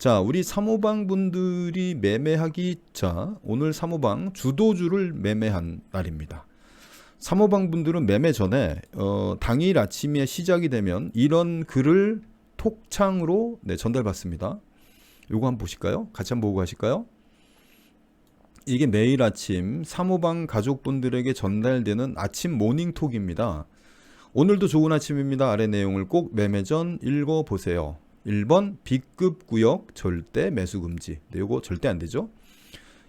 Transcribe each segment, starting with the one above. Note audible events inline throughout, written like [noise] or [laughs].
자, 우리 사모방 분들이 매매하기 자, 오늘 사모방 주도주를 매매한 날입니다. 사모방 분들은 매매 전에 어, 당일 아침에 시작이 되면 이런 글을 톡창으로 네, 전달받습니다. 요거 한번 보실까요? 같이 한번 보고 가실까요? 이게 매일 아침 사모방 가족분들에게 전달되는 아침 모닝톡입니다. 오늘도 좋은 아침입니다. 아래 내용을 꼭 매매 전 읽어 보세요. 1번 B급 구역 절대 매수 금지. 네, 요거 절대 안 되죠.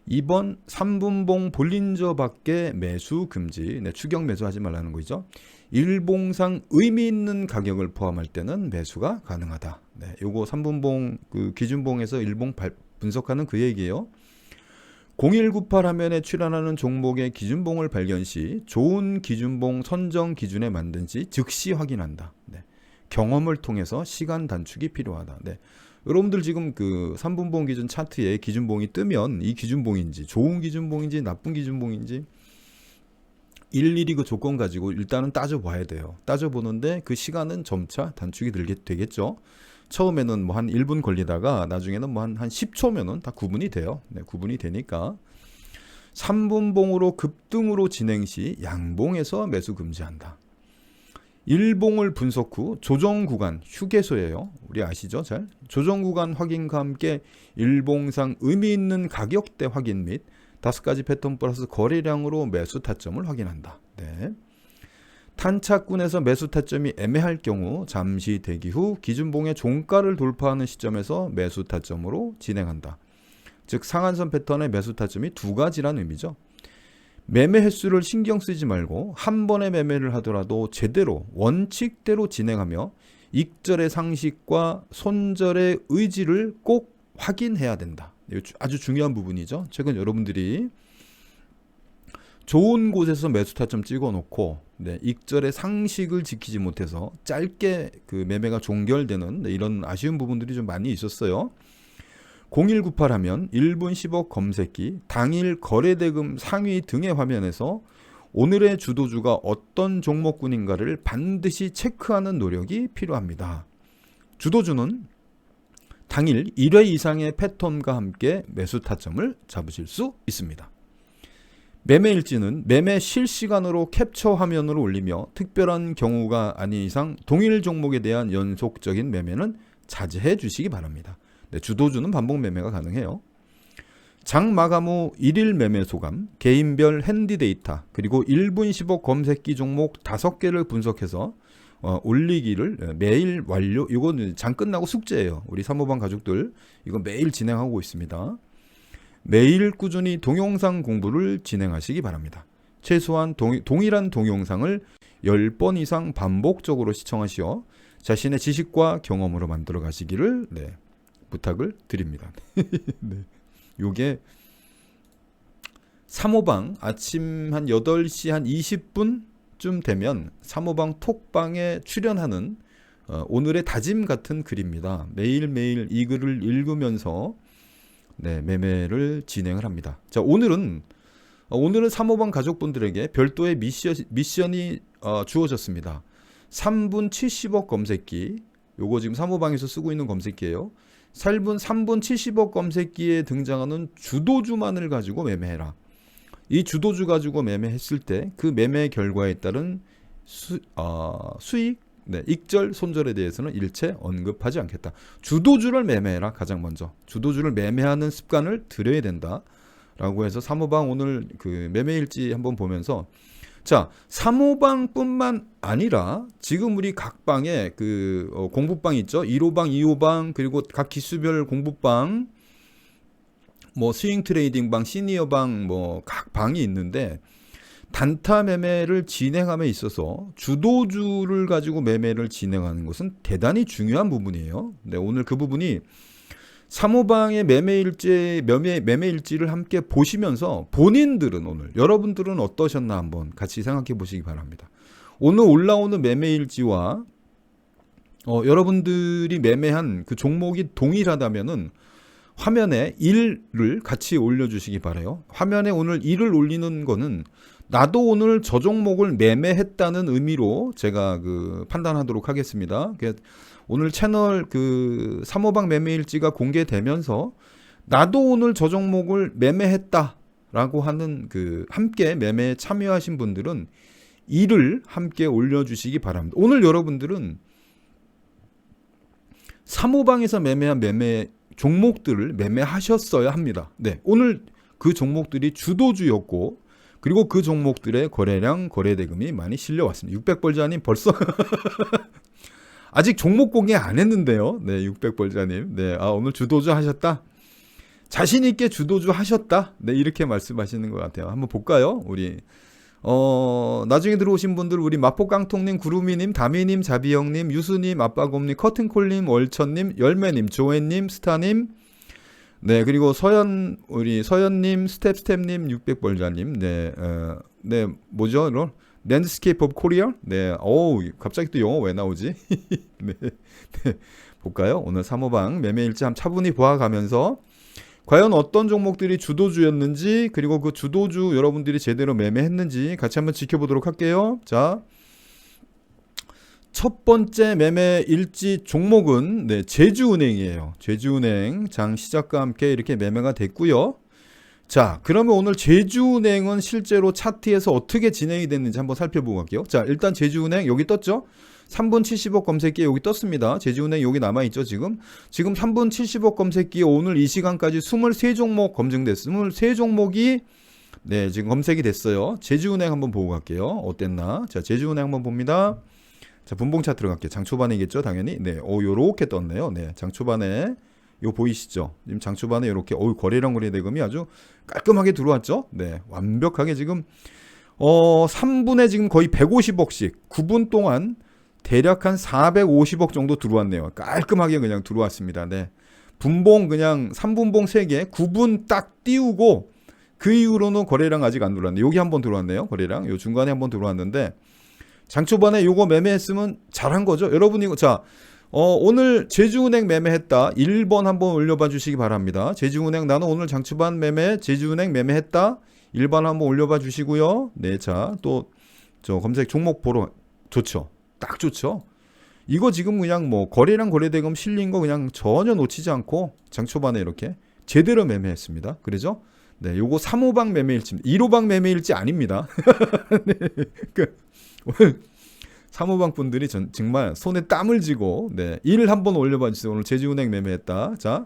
2번 3분봉 볼린저 밖에 매수 금지. 네, 추격 매수하지 말라는 거죠. 일봉상 의미 있는 가격을 포함할 때는 매수가 가능하다. 네, 요거 3분봉 그 기준봉에서 일봉 발- 분석하는 그 얘기예요. 0198 화면에 출연하는 종목의 기준봉을 발견 시 좋은 기준봉 선정 기준에 만든 시 즉시 확인한다. 네. 경험을 통해서 시간 단축이 필요하다. 네. 여러분들 지금 그 3분봉 기준 차트에 기준봉이 뜨면 이 기준봉인지 좋은 기준봉인지 나쁜 기준봉인지 일일이 그 조건 가지고 일단은 따져봐야 돼요. 따져보는데 그 시간은 점차 단축이 들게 되겠죠. 처음에는 뭐 한 1분 걸리다가 나중에는 뭐 한 한 10초면은 다 구분이 돼요. 네, 구분이 되니까 3분봉으로 급등으로 진행 시 양봉에서 매수 금지한다. 일봉을 분석 후 조정 구간 휴게소예요. 우리 아시죠? 잘 조정 구간 확인과 함께 일봉상 의미 있는 가격대 확인 및 다섯 가지 패턴 플러스 거래량으로 매수 타점을 확인한다. 네. 탄착군에서 매수 타점이 애매할 경우 잠시 대기 후 기준봉의 종가를 돌파하는 시점에서 매수 타점으로 진행한다. 즉 상한선 패턴의 매수 타점이 두 가지란 의미죠. 매매 횟수를 신경 쓰지 말고 한 번의 매매를 하더라도 제대로 원칙대로 진행하며 익절의 상식과 손절의 의지를 꼭 확인해야 된다. 아주 중요한 부분이죠. 최근 여러분들이 좋은 곳에서 매수 타점 찍어놓고 네, 익절의 상식을 지키지 못해서 짧게 그 매매가 종결되는 네, 이런 아쉬운 부분들이 좀 많이 있었어요. 0198 하면 1분 10억 검색기, 당일 거래대금 상위 등의 화면에서 오늘의 주도주가 어떤 종목군인가를 반드시 체크하는 노력이 필요합니다. 주도주는 당일 1회 이상의 패턴과 함께 매수 타점을 잡으실 수 있습니다. 매매 일지는 매매 실시간으로 캡처 화면으로 올리며 특별한 경우가 아닌 이상 동일 종목에 대한 연속적인 매매는 자제해 주시기 바랍니다. 네, 주도주는 반복 매매가 가능해요. 장 마감 후 1일 매매 소감, 개인별 핸디 데이터, 그리고 1분 15 검색기 종목 5개를 분석해서 어, 올리기를 매일 완료. 이건 장 끝나고 숙제예요. 우리 사모방 가족들 이거 매일 진행하고 있습니다. 매일 꾸준히 동영상 공부를 진행하시기 바랍니다. 최소한 동, 동일한 동영상을 10번 이상 반복적으로 시청하시어 자신의 지식과 경험으로 만들어 가시기를 네, 부탁을 드립니다. [laughs] 네. 요게 3호방 아침 한 8시 한 20분쯤 되면 3호방 톡방에 출연하는 어, 오늘의 다짐 같은 글입니다. 매일매일 이 글을 읽으면서 네, 매매를 진행을 합니다. 자, 오늘은 어, 오늘은 3호방 가족분들에게 별도의 미션, 미션이 어, 주어졌습니다. 3분 70억 검색기. 요거 지금 3호방에서 쓰고 있는 검색기예요. 3분 3분 70억 검색기에 등장하는 주도주만을 가지고 매매해라. 이 주도주 가지고 매매했을 때 그 매매 결과에 따른 수, 어, 수익, 네, 익절, 손절에 대해서는 일체 언급하지 않겠다. 주도주를 매매해라 가장 먼저. 주도주를 매매하는 습관을 들여야 된다. 라고 해서 3호방 오늘 그 매매일지 한번 보면서 자, 3호방뿐만 아니라 지금 우리 각 방에 그 어, 공부방 있죠. 1호방, 2호방 그리고 각 기수별 공부방 뭐 스윙 트레이딩 방, 시니어 방 뭐 각 방이 있는데 단타 매매를 진행함에 있어서 주도주를 가지고 매매를 진행하는 것은 대단히 중요한 부분이에요. 네, 오늘 그 부분이 3호방의 매매일지 매매 매매일지를 함께 보시면서 본인들은 오늘 여러분들은 어떠셨나 한번 같이 생각해 보시기 바랍니다. 오늘 올라오는 매매일지와 어, 여러분들이 매매한 그 종목이 동일하다면은 화면에 1을 같이 올려주시기 바래요. 화면에 오늘 1을 올리는 거는 나도 오늘 저 종목을 매매했다는 의미로 제가 그 판단하도록 하겠습니다. 그 오늘 채널 그 3호방 매매 일지가 공개되면서 나도 오늘 저 종목을 매매했다라고 하는 그 함께 매매에 참여하신 분들은 이를 함께 올려주시기 바랍니다. 오늘 여러분들은 3호방에서 매매한 매매 종목들을 매매하셨어야 합니다. 네, 오늘 그 종목들이 주도주였고 그리고 그 종목들의 거래량 거래 대금이 많이 실려왔습니다. 600벌자님 벌써 [laughs] 아직 종목 공개 안 했는데요. 네, 600벌자님. 네, 아 오늘 주도주 하셨다. 자신 있게 주도주 하셨다. 네, 이렇게 말씀하시는 것 같아요. 한번 볼까요? 우리 어, 나중에 들어오신 분들 우리 마포깡통님, 구루미님, 다미님, 자비형님, 유수님, 아빠곰님, 커튼콜님, 월천님, 열매님, 조앤님, 스타님, 네 그리고 서현 우리 서현님, 스텝스텝님, 600벌자님, 네, 어, 네 뭐죠, 이런 랜드스케이프 오브 코리아, 네, 어우 갑자기 또 영어 왜 나오지? [laughs] 네, 네, 볼까요? 오늘 3호방 매매 일지 한번 차분히 보아가면서. 과연 어떤 종목들이 주도주였는지 그리고 그 주도주 여러분들이 제대로 매매했는지 같이 한번 지켜보도록 할게요. 자. 첫 번째 매매 일지 종목은 네, 제주은행이에요. 제주은행 장 시작과 함께 이렇게 매매가 됐고요. 자, 그러면 오늘 제주은행은 실제로 차트에서 어떻게 진행이 됐는지 한번 살펴보고 갈게요. 자, 일단 제주은행 여기 떴죠? 3분 70억 검색기에 여기 떴습니다. 제주은행 여기 남아있죠, 지금. 지금 3분 70억 검색기에 오늘 이 시간까지 23종목 검증됐어요. 23종목이 네, 지금 검색이 됐어요. 제주은행 한번 보고 갈게요. 어땠나? 자, 제주은행 한번 봅니다. 자, 분봉 차트로 갈게요. 장 초반이겠죠, 당연히. 네, 오, 요렇게 떴네요. 네, 장 초반에 요 보이시죠? 지금 장 초반에 이렇게 어우 거래량 거래 대금이 아주 깔끔하게 들어왔죠? 네, 완벽하게 지금 어 3분에 지금 거의 150억씩 9분 동안 대략 한 450억 정도 들어왔네요. 깔끔하게 그냥 들어왔습니다. 네. 분봉 그냥 3분봉 3개 9분 딱 띄우고 그 이후로는 거래량 아직 안 들어왔네요. 여기 한번 들어왔네요. 거래량. 요 중간에 한번 들어왔는데 장초반에 요거 매매했으면 잘한 거죠. 여러분 이거 자 어, 오늘 제주은행 매매했다. 1번 한번 올려봐 주시기 바랍니다. 제주은행 나는 오늘 장초반 매매 제주은행 매매했다. 1번 한번 올려봐 주시고요. 네, 자, 또 저 검색 종목 보러 좋죠. 딱 좋죠. 이거 지금 그냥 뭐 거래량 거래대금 실린 거 그냥 전혀 놓치지 않고 장 초반에 이렇게 제대로 매매했습니다. 그러죠? 네, 요거 3호방 매매일지입니다. 1호방 매매일지 아닙니다. [laughs] 네, 그 오늘 3호방 분들이 전, 정말 손에 땀을 쥐고 네, 1 한번 올려봐 주세요. 오늘 제주은행 매매했다. 자,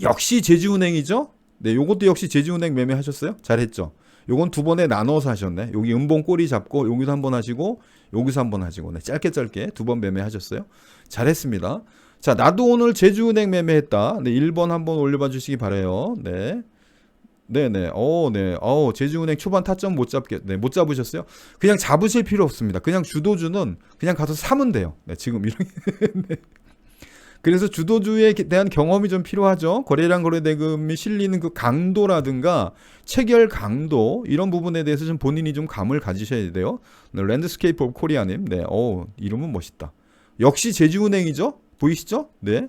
역시 제주은행이죠? 네, 요것도 역시 제주은행 매매하셨어요? 잘했죠? 요건 두 번에 나눠서 하셨네. 여기 음봉 꼬리 잡고 여기서 한 번 하시고 여기서 한 번 하시고 네, 짧게 짧게 두 번 매매하셨어요. 잘했습니다. 자, 나도 오늘 제주은행 매매했다. 네, 1번 한번 올려봐 주시기 바래요. 네. 네네. 어, 네. 어, 제주은행 초반 타점 못 잡겠, 네, 못 잡으셨어요? 그냥 잡으실 필요 없습니다. 그냥 주도주는 그냥 가서 사면 돼요. 네, 지금 이렇게. [laughs] 네. 그래서 주도주에 대한 경험이 좀 필요하죠. 거래량 거래대금이 실리는 그 강도라든가 체결 강도 이런 부분에 대해서 좀 본인이 좀 감을 가지셔야 돼요. 네, 랜드스케이프 오브 코리아님, 네, 어 이름은 멋있다. 역시 제주은행이죠. 보이시죠? 네.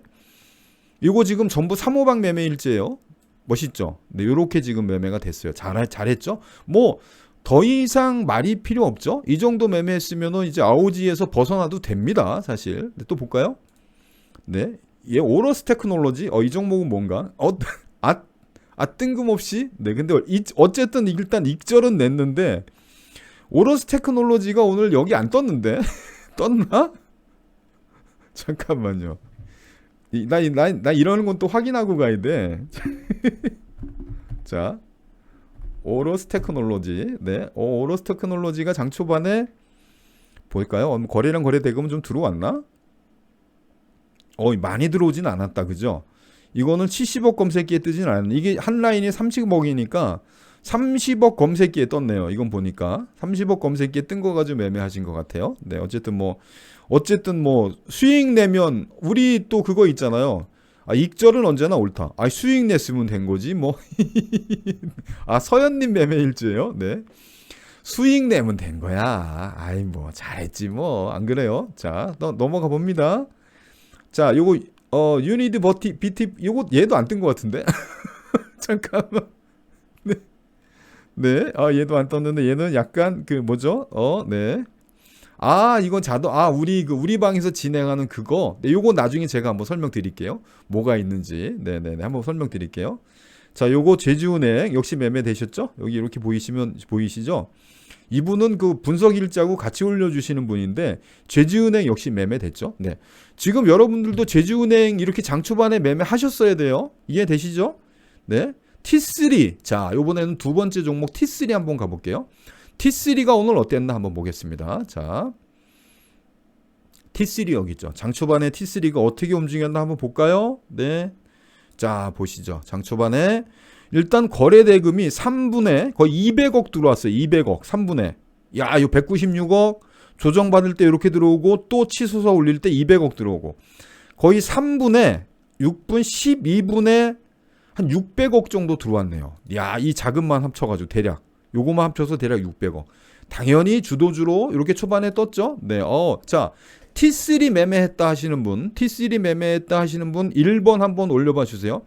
이거 지금 전부 3호방 매매 일지예요. 멋있죠? 네, 요렇게 지금 매매가 됐어요. 잘 잘했죠? 뭐 더 이상 말이 필요 없죠? 이 정도 매매했으면은 이제 아오지에서 벗어나도 됩니다, 사실. 네, 또 볼까요? 네. 얘 오러스 테크놀로지. 어, 이 종목은 뭔가? 어, [laughs] 아, 아 뜬금없이? 네. 근데 이, 어쨌든 일단 익절은 냈는데 오러스 테크놀로지가 오늘 여기 안 떴는데. [laughs] 떴나? 잠깐만요. 이, 나, 나, 나 이러는 건 또 확인하고 가야 돼. [laughs] 자. 오러스 테크놀로지. 네. 어, 오러스 테크놀로지가 장 초반에? 어, 거래량 거래 대금은 좀 들어왔나? 어, 많이 들어오진 않았다. 그죠? 이거는 70억 검색기에 뜨진 않았네. 이게 한 라인이 30억이니까 30억 검색기에 떴네요. 이건 보니까 30억 검색기에 뜬 거 가지고 매매하신 것 같아요. 네, 어쨌든 뭐 어쨌든 뭐 수익 내면 우리 또 그거 있잖아요. 아, 익절은 언제나 옳다. 아, 수익 냈으면 된 거지 뭐. [laughs] 아, 서현님 매매 일주예요. 네. 수익 내면 된 거야. 아이 뭐 잘했지 뭐 안 그래요? 자, 너, 넘어가 봅니다. 자, 요거 어 유니드 버티 비티 요거 얘도 안 뜬 것 같은데. [laughs] 잠깐만. 네. 네. 아, 얘도 안 떴는데 얘는 약간 그 뭐죠? 어, 네. 아, 이건 자동 아, 우리 그 우리 방에서 진행하는 그거. 네, 요거 나중에 제가 한번 설명드릴게요. 뭐가 있는지. 네, 네, 네. 한번 설명드릴게요. 자, 요거 제주은행 역시 매매되셨죠? 여기 이렇게 보이시면 보이시죠? 이분은 그 분석 일자고 같이 올려주시는 분인데 제주은행 역시 매매됐죠. 네. 지금 여러분들도 제주은행 이렇게 장 초반에 매매하셨어야 돼요. 이해되시죠? 네. T3. 자, 요번에는 두 번째 종목 T3 한번 가볼게요. T3가 오늘 어땠나 한번 보겠습니다. 자. T3 여기 있죠. 장 초반에 T3가 어떻게 움직였나 한번 볼까요? 네. 자, 보시죠. 장 초반에 일단 거래 대금이 3분에 거의 200억 들어왔어요. 200억. 3분에. 야, 이 196억 조정 받을 때 이렇게 들어오고 또 치솟아 올릴 때 200억 들어오고 거의 3분에 6분 12분에 한 600억 정도 들어왔네요. 야, 이 자금만 합쳐 가지고 대략 요거만 합쳐서 대략 600억. 당연히 주도주로 이렇게 초반에 떴죠. 네, 어, 자 T3 매매했다 하시는 분, T3 매매했다 하시는 분 1번 한번 올려봐 주세요.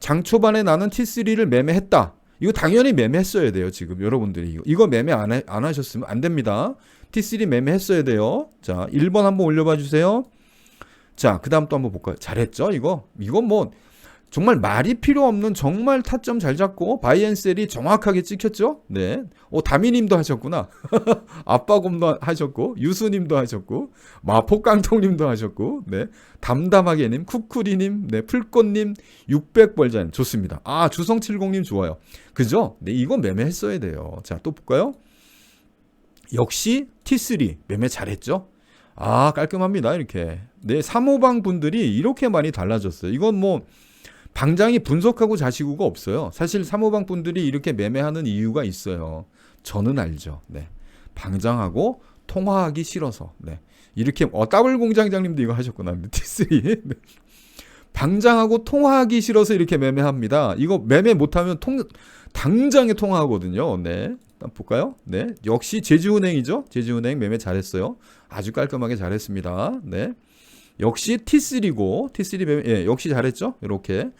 장 초반에 나는 T3를 매매했다. 이거 당연히 매매했어야 돼요. 지금 여러분들이 이거, 매매 안, 해- 안 하셨으면 안 됩니다. T3 매매했어야 돼요. 자, 1번 한번 올려봐 주세요. 자, 그 다음 또 한번 볼까요? 잘했죠, 이거? 이건 뭐, 정말 말이 필요 없는 정말 타점 잘 잡고, 바이앤셀이 정확하게 찍혔죠? 네. 오, 다미님도 하셨구나. [laughs] 아빠곰도 하셨고, 유수님도 하셨고, 마포깡통님도 하셨고, 네. 담담하게님, 쿠쿠리님, 네. 풀꽃님, 600벌자님. 좋습니다. 아, 주성70님 좋아요. 그죠? 네, 이건 매매했어야 돼요. 자, 또 볼까요? 역시 T3 매매 잘했죠? 아, 깔끔합니다. 이렇게. 네, 3호방 분들이 이렇게 많이 달라졌어요. 이건 뭐 방장이 분석하고 자시고가 없어요. 사실 3호방 분들이 이렇게 매매하는 이유가 있어요. 저는 알죠. 네. 방장하고 통화하기 싫어서. 네. 이렇게 어 더블 공장장님도 이거 하셨구나. [laughs] T3. 네. 방장하고 통화하기 싫어서 이렇게 매매합니다. 이거 매매 못하면 통 당장에 통화하거든요. 네. 볼까요? 네. 역시 제주은행이죠. 제주은행 매매 잘했어요. 아주 깔끔하게 잘했습니다. 네. 역시 T3고 T3 매매 예, 역시 잘했죠. 이렇게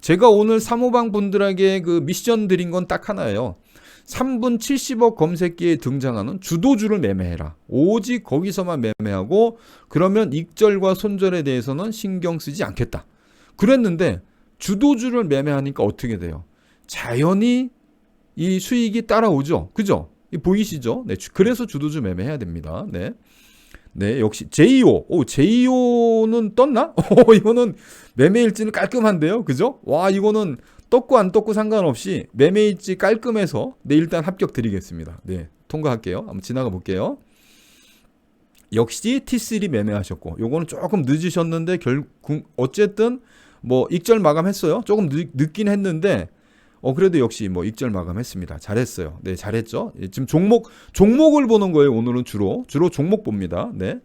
제가 오늘 3호방 분들에게 그 미션 드린 건 딱 하나예요. 3분 70억 검색기에 등장하는 주도주를 매매해라. 오직 거기서만 매매하고 그러면 익절과 손절에 대해서는 신경 쓰지 않겠다. 그랬는데 주도주를 매매하니까 어떻게 돼요? 자연히 이 수익이 따라오죠. 그죠? 이 보이시죠? 네. 주- 그래서 주도주 매매해야 됩니다. 네. 네, 역시 제이오. 오, 제이오는 떴나? [laughs] 오, 이거는 매매 일지는 깔끔한데요. 그죠? 와, 이거는 떴고 안 떴고 상관없이 매매 일지 깔끔해서 네, 일단 합격 드리겠습니다. 네. 통과할게요. 한번 지나가 볼게요. 역시 T3 매매하셨고 요거는 조금 늦으셨는데 결국 어쨌든 뭐 익절 마감했어요. 조금 늦, 늦긴 했는데 어 그래도 역시 뭐 익절 마감했습니다. 잘했어요. 네, 잘했죠. 예, 지금 종목 종목을 보는 거예요. 오늘은 주로 주로 종목 봅니다. 네.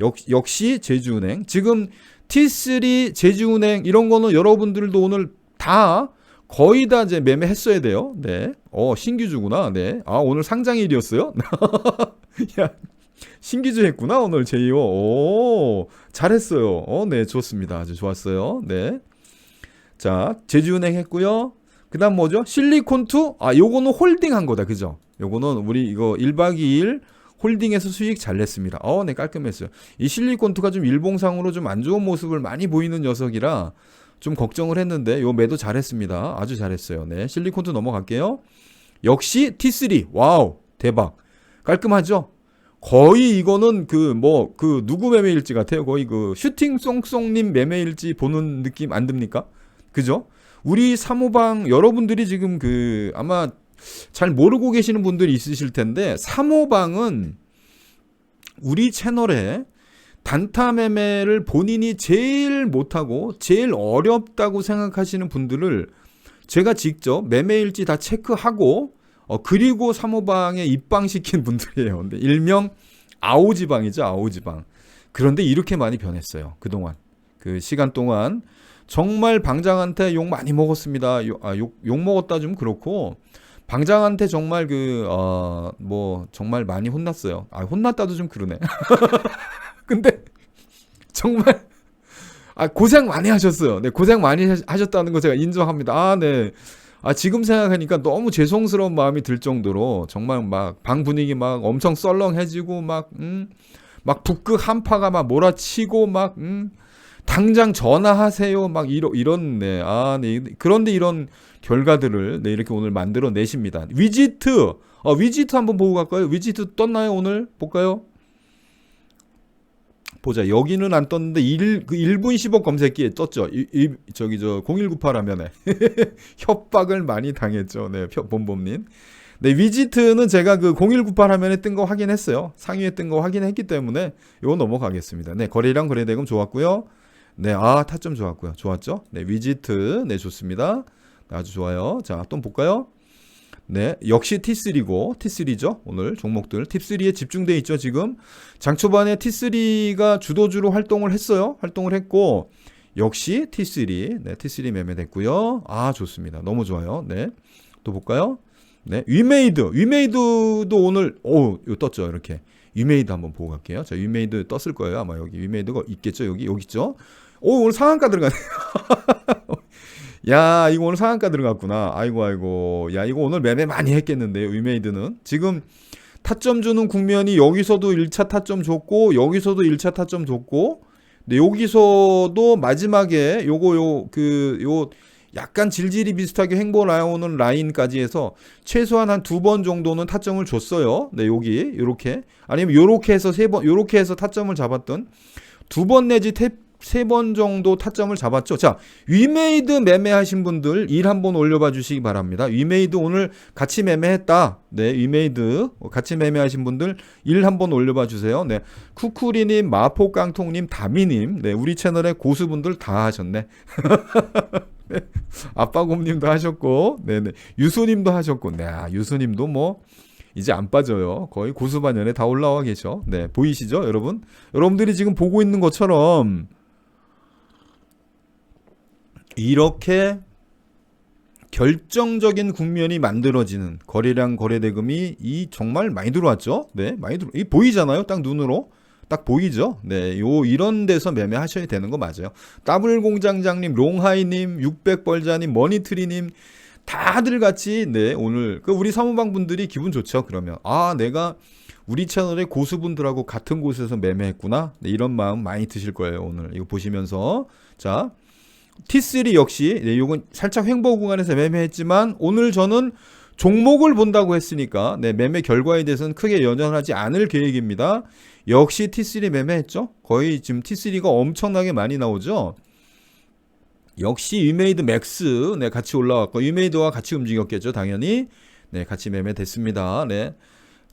역, 역시 제주은행 지금 T3 제주은행 이런 거는 여러분들도 오늘 다 거의 다 이제 매매했어야 돼요. 네. 어 신규주구나. 네. 아 오늘 상장일이었어요. [laughs] 야 신기주 했구나 오늘 제이오. 오 잘했어요. 어, 네 좋습니다. 아주 좋았어요. 네. 자 제주은행 했고요. 그 다음 뭐죠? 실리콘투. 아 요거는 홀딩한 거다, 그죠? 요거는 우리 이거 1박 2일 홀딩해서 수익 잘 냈습니다. 어, 네 깔끔했어요. 이 실리콘투가 좀 일봉상으로 좀 안 좋은 모습을 많이 보이는 녀석이라 좀 걱정을 했는데 요 매도 잘했습니다. 아주 잘했어요. 네 실리콘투 넘어갈게요. 역시 T3 와우 대박 깔끔하죠? 거의 이거는 그 뭐 그 누구 매매일지 같아요. 거의 그 슈팅 송송님 매매일지 보는 느낌 안 듭니까? 그죠? 우리 사모방 여러분들이 지금 그 아마 잘 모르고 계시는 분들이 있으실 텐데 사모방은 우리 채널에 단타 매매를 본인이 제일 못하고 제일 어렵다고 생각하시는 분들을 제가 직접 매매일지 다 체크하고 어 그리고 사모방에 입방시킨 분들이에요. 근데 일명 아오지방이죠, 아오지방. 그런데 이렇게 많이 변했어요. 그동안. 그 시간 동안 정말 방장한테 욕 많이 먹었습니다. 욕, 아, 욕, 욕 먹었다 좀 그렇고 방장한테 정말 그 어 뭐 정말 많이 혼났어요. 아 혼났다도 좀 그러네. [laughs] 근데 정말 아 고생 많이 하셨어요. 네 고생 많이 하- 하셨다는 거 제가 인정합니다. 아 네. 아 지금 생각하니까 너무 죄송스러운 마음이 들 정도로 정말 막 방 분위기 막 엄청 썰렁해지고 막 음, 막 북극 한파가 막 몰아치고 막 음, 당장 전화하세요 막 이러 이런 네. 아, 네. 그런데 이런 결과들을 네, 이렇게 오늘 만들어 내십니다. 위지트. 어, 위지트 한번 보고 갈까요? 위지트 떴나요, 오늘? 볼까요? 보자. 여기는 안 떴는데 1, 그 1분 10억 검색기에 떴죠. 이, 이, 저기 저 0198 화면에 [laughs] 협박을 많이 당했죠. 네, 본범님. 네, 위지트는 제가 그 0198 화면에 뜬 거 확인했어요. 상위에 뜬 거 확인했기 때문에 이거 넘어가겠습니다. 네, 거래량 거래대금 좋았고요. 네, 아, 타점 좋았고요. 좋았죠? 네, 위지트. 네, 좋습니다. 아주 좋아요. 자, 또 볼까요? 네, 역시 T3고 T3죠. 오늘 종목들 T3에 집중돼 있죠, 지금. 장 초반에 T3가 주도주로 활동을 했어요. 활동을 했고 역시 T3. 네, T3 매매됐고요. 아, 좋습니다. 너무 좋아요. 네. 또 볼까요? 네, 위메이드. 위메이드도 오늘 오, 이거 떴죠. 이렇게. 위메이드 한번 보고 갈게요. 자, 위메이드 떴을 거예요. 아마 여기 위메이드가 있겠죠. 여기 여기 있죠. 오, 오늘 상한가 들어가네. [laughs] 야, 이거 오늘 상한가 들어갔구나. 아이고, 아이고. 야, 이거 오늘 매매 많이 했겠는데요, 위메이드는. 지금 타점 주는 국면이 여기서도 1차 타점 줬고, 여기서도 1차 타점 줬고, 근데 여기서도 마지막에 요거, 요, 그, 요, 약간 질질이 비슷하게 행보 나오는 라인까지 해서 최소한 한 두 번 정도는 타점을 줬어요. 네, 여기, 요렇게. 아니면 요렇게 해서 세 번, 요렇게 해서 타점을 잡았던 두 번 내지 세 번 정도 타점을 잡았죠. 자, 위메이드 매매하신 분들 일 한번 올려봐 주시기 바랍니다. 위메이드 오늘 같이 매매했다. 네, 위메이드 같이 매매하신 분들 일 한번 올려봐 주세요. 네, 쿠쿠리님, 마포깡통님, 다미님, 네, 우리 채널의 고수분들 다 하셨네. [laughs] 네, 아빠곰님도 하셨고, 네네, 유수님도 하셨고, 네, 아, 유수님도 뭐. 이제 안 빠져요. 거의 고수반연에 다 올라와 계셔. 네, 보이시죠, 여러분? 여러분들이 지금 보고 있는 것처럼 이렇게 결정적인 국면이 만들어지는 거래량 거래대금이 이 정말 많이 들어왔죠. 네, 많이 들어. 이 보이잖아요. 딱 눈으로. 딱 보이죠? 네, 요 이런 데서 매매하셔야 되는 거 맞아요. 더블 공장장님, 롱하이님, 600벌자님, 머니트리님 다들 같이 네 오늘 그 우리 사무방 분들이 기분 좋죠. 그러면 아 내가 우리 채널의 고수분들하고 같은 곳에서 매매했구나. 네, 이런 마음 많이 드실 거예요. 오늘 이거 보시면서 자 T3 역시 네, 요건 살짝 횡보 구간에서 매매했지만 오늘 저는 종목을 본다고 했으니까 네, 매매 결과에 대해서는 크게 연연하지 않을 계획입니다. 역시 T3 매매했죠. 거의 지금 T3가 엄청나게 많이 나오죠. 역시 위메이드 맥스 네 같이 올라왔고 위메이드와 같이 움직였겠죠 당연히 네 같이 매매됐습니다 네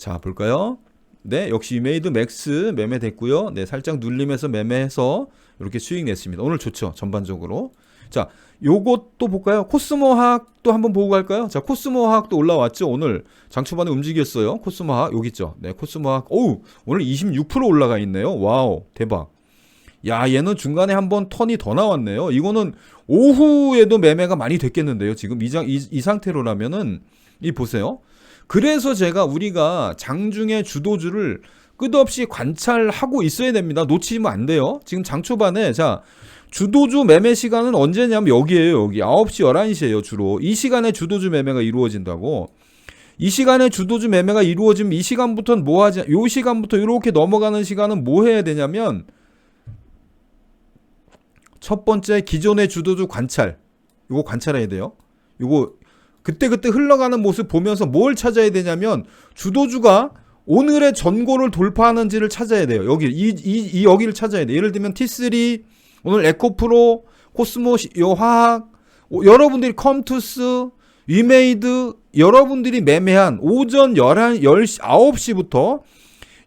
자 볼까요 네 역시 위메이드 맥스 매매됐고요 네 살짝 눌림에서 매매해서 이렇게 수익 냈습니다. 오늘 좋죠 전반적으로. 자 요것도 볼까요? 코스모 화학도 한번 보고 갈까요? 자 코스모 화학도 올라왔죠 오늘. 장 초반에 움직였어요. 코스모 화학 여기 있죠? 네 코스모 화학. 오우 오늘 26% 올라가 있네요. 와우 대박. 야, 얘는 중간에 한번 턴이 더 나왔네요. 이거는 오후에도 매매가 많이 됐겠는데요. 지금. 이, 장, 이, 이 상태로라면은 이 보세요. 그래서 제가 우리가 장중에 주도주를 끝없이 관찰하고 있어야 됩니다. 놓치면 안 돼요. 지금 장 초반에 자 주도주 매매 시간은 언제냐면 여기에요. 여기 9시 11시에요. 주로. 이 시간에 주도주 매매가 이루어진다고. 이 시간에 주도주 매매가 이루어지면 이 시간부터는 뭐 하지? 요 시간부터 이렇게 넘어가는 시간은 뭐 해야 되냐면 첫 번째 기존의 주도주 관찰. 이거 관찰해야 돼요. 이거 그때그때 흘러가는 모습 보면서 뭘 찾아야 되냐면 주도주가 오늘의 전고를 돌파하는지를 찾아야 돼요. 여기 이, 이, 이 여기를 찾아야 돼. 예를 들면 T3 오늘 에코프로 코스모 요 화학 여러분들이 컴투스 위메이드 여러분들이 매매한 오전 11 10시 9시부터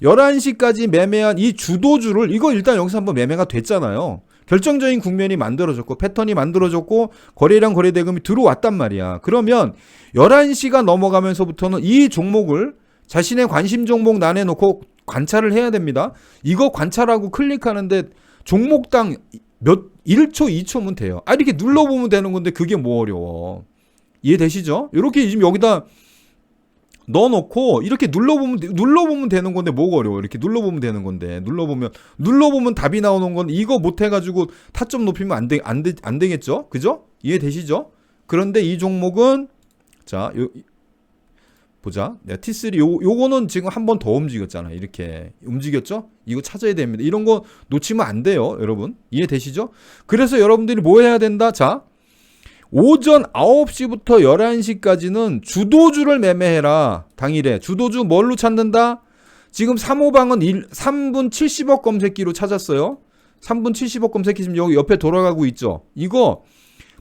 11시까지 매매한 이 주도주를 이거 일단 여기서 한번 매매가 됐잖아요. 결정적인 국면이 만들어졌고 패턴이 만들어졌고 거래량 거래대금이 들어왔단 말이야. 그러면 11시가 넘어가면서부터는 이 종목을 자신의 관심 종목 난에 놓고 관찰을 해야 됩니다. 이거 관찰하고 클릭하는데 종목당 몇 1초, 2초면 돼요. 아 이렇게 눌러보면 되는 건데 그게 뭐 어려워. 이해되시죠? 이렇게 지금 여기다 넣어놓고 이렇게 눌러보면 눌러보면 되는 건데 뭐가 어려워 이렇게 눌러보면 되는 건데 눌러보면 눌러보면 답이 나오는 건 이거 못 해가지고 타점 높이면 안 되 안 되, 안 되겠죠 그죠 이해되시죠 그런데 이 종목은 자, 요 보자. 네, T3 요 요거는 지금 한 번 더 움직였잖아. 이렇게 움직였죠? 이거 찾아야 됩니다. 이런 거 놓치면 안 돼요, 여러분. 이해되시죠? 그래서 여러분들이 뭐 해야 된다? 자. 오전 9시부터 11시까지는 주도주를 매매해라. 당일에. 주도주 뭘로 찾는다? 지금 3호방은 1, 3분 70억 검색기로 찾았어요. 3분 70억 검색기 지금 여기 옆에 돌아가고 있죠. 이거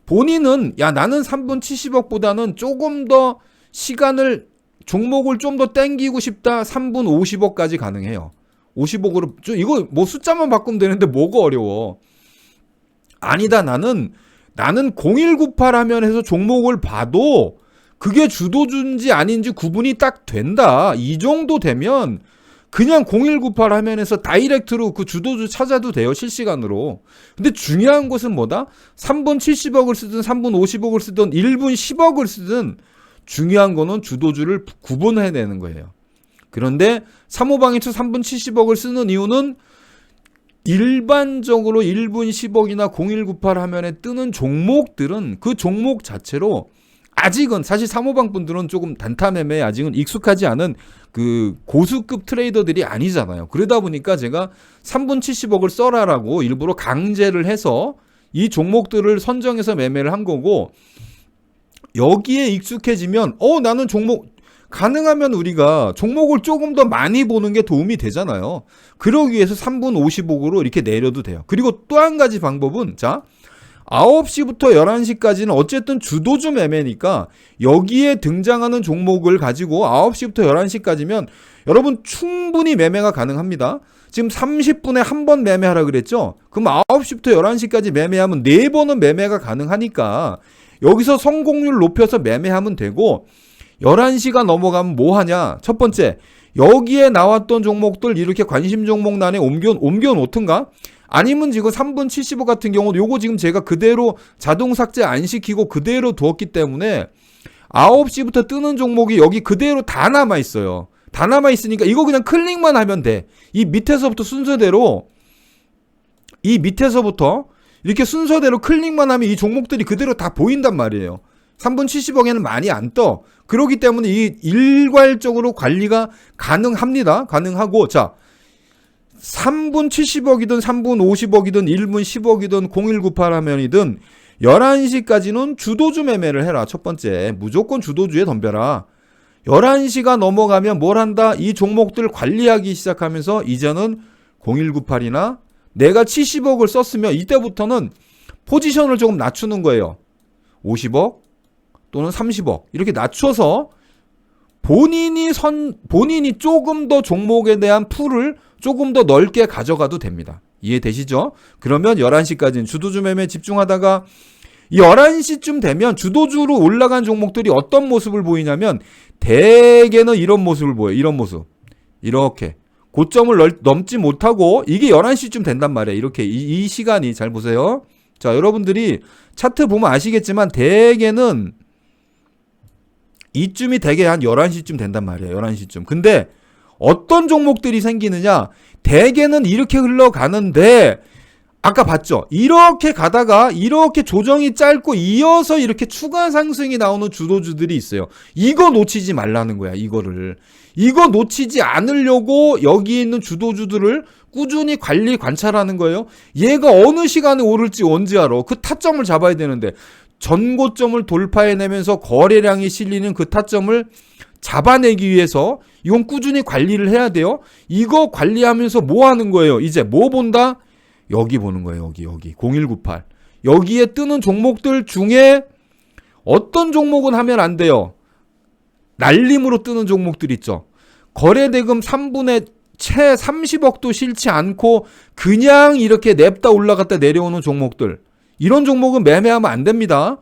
본인은 야 나는 3분 70억보다는 조금 더 시간을 종목을 좀 더 땡기고 싶다. 3분 50억까지 가능해요. 50억으로 저 이거 뭐 숫자만 바꾸면 되는데 뭐가 어려워. 아니다. 나는 나는 0198 하면 해서 종목을 봐도 그게 주도주인지 아닌지 구분이 딱 된다. 이 정도 되면 그냥 0198 화면에서 다이렉트로 그 주도주 찾아도 돼요. 실시간으로. 근데 중요한 것은 뭐다? 3분 70억을 쓰든 3분 50억을 쓰든 1분 10억을 쓰든 중요한 거는 주도주를 구분해야 되는 거예요. 그런데 3호방에서 3분 70억을 쓰는 이유는 일반적으로 1분 10억이나 0198 화면에 뜨는 종목들은 그 종목 자체로 아직은 사실 3호방 분들은 조금 단타 매매에 아직은 익숙하지 않은 그 고수급 트레이더들이 아니잖아요. 그러다 보니까 제가 3분 70억을 써라라고 일부러 강제를 해서 이 종목들을 선정해서 매매를 한 거고 여기에 익숙해지면 어 나는 종목 가능하면 우리가 종목을 조금 더 많이 보는 게 도움이 되잖아요. 그러기 위해서 3분 50억으로 이렇게 내려도 돼요. 그리고 또 한 가지 방법은 자 9시부터 11시까지는 어쨌든 주도주 매매니까 여기에 등장하는 종목을 가지고 9시부터 11시까지면 여러분 충분히 매매가 가능합니다. 지금 30분에 한 번 매매하라 그랬죠? 그럼 9시부터 11시까지 매매하면 4번은 매매가 가능하니까 여기서 성공률 높여서 매매하면 되고 11시가 넘어가면 뭐 하냐? 첫 번째, 여기에 나왔던 종목들 이렇게 관심 종목란에 옮겨, 옮겨 놓든가? 아니면 지금 3분 75 같은 경우도 요거 지금 제가 그대로 자동 삭제 안 시키고 그대로 두었기 때문에 9시부터 뜨는 종목이 여기 그대로 다 남아 있어요. 다 남아 있으니까 이거 그냥 클릭만 하면 돼. 이 밑에서부터 순서대로 이 밑에서부터 이렇게 순서대로 클릭만 하면 이 종목들이 그대로 다 보인단 말이에요. 3분 70억에는 많이 안 떠. 그렇기 때문에 이 일괄적으로 관리가 가능합니다. 가능하고 자 3분 70억이든 3분 50억이든 1분 10억이든 0198 화면이든 11시까지는 주도주 매매를 해라. 첫 번째. 무조건 주도주에 덤벼라. 11시가 넘어가면 뭘 한다? 이 종목들 관리하기 시작하면서 이제는 0198이나 내가 70억을 썼으면 이때부터는 포지션을 조금 낮추는 거예요. 50억 또는 30억 이렇게 낮춰서 본인이 선 본인이 조금 더 종목에 대한 풀을 조금 더 넓게 가져가도 됩니다. 이해되시죠? 그러면 11시까지는 주도주 매매에 집중하다가 11시쯤 되면 주도주로 올라간 종목들이 어떤 모습을 보이냐면 대개는 이런 모습을 보여요. 이런 모습. 이렇게 고점을 넓, 넘지 못하고 이게 11시쯤 된단 말이에요. 이렇게 이, 이 시간이 잘 보세요. 자, 여러분들이 차트 보면 아시겠지만 대개는 이쯤이 대개 한 11시쯤 된단 말이에요. 11시쯤. 근데 어떤 종목들이 생기느냐? 대개는 이렇게 흘러가는데 아까 봤죠? 이렇게 가다가 이렇게 조정이 짧고 이어서 이렇게 추가 상승이 나오는 주도주들이 있어요. 이거 놓치지 말라는 거야, 이거를. 이거 놓치지 않으려고 여기 있는 주도주들을 꾸준히 관리 관찰하는 거예요. 얘가 어느 시간에 오를지 언제 알아? 그 타점을 잡아야 되는데 전고점을 돌파해내면서 거래량이 실리는 그 타점을 잡아내기 위해서 이건 꾸준히 관리를 해야 돼요. 이거 관리하면서 뭐 하는 거예요? 이제 뭐 본다? 여기 보는 거예요. 여기 여기 0198. 여기에 뜨는 종목들 중에 어떤 종목은 하면 안 돼요. 날림으로 뜨는 종목들 있죠. 거래대금 3분의 채 30억도 싫지 않고 그냥 이렇게 냅다 올라갔다 내려오는 종목들. 이런 종목은 매매하면 안 됩니다.